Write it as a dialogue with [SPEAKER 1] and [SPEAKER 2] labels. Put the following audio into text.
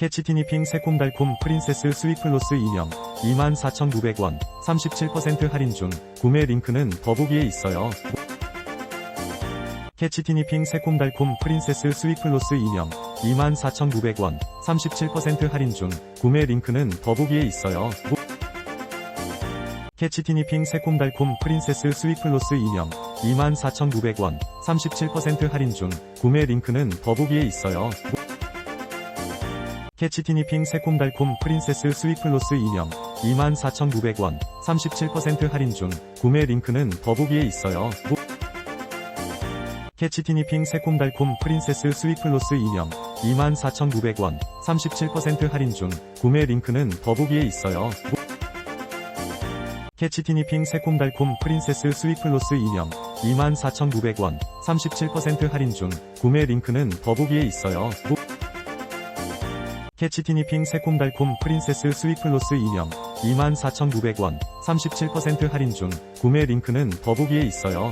[SPEAKER 1] 캐치티니핑 새콤달콤 프린세스 스윗플러스 2명 24,900원 37% 할인 중 구매 링크는 더보기에 있어요. 캐치티니핑 새콤달콤 프린세스 스윗플러스 2명 24,900원 37% 할인 중 구매 링크는 더보기에 있어요. 캐치티니핑 새콤달콤 프린세스 스윗플러스 2명 24,900원 37% 할인 중 구매 링크는 더보기에 있어요. 캐치 티니핑 새콤달콤 프린세스 스윗플러스 2명 24,900원 37% 할인 중 구매 링크는 더보기에 있어요. 캐치 티니핑 새콤달콤 프린세스 스윗플러스 2명 24,900원 37% 할인 중 구매 링크는 더보기에 있어요. 캐치 티니핑 새콤달콤 프린세스 스윗플러스 2명 24,900원 37% 할인 중 구매 링크는 더보기에 있어요. 캐치티니핑 새콤달콤 프린세스 스윗플러스 2명 24,900원 37% 할인 중 구매 링크는 더보기에 있어요.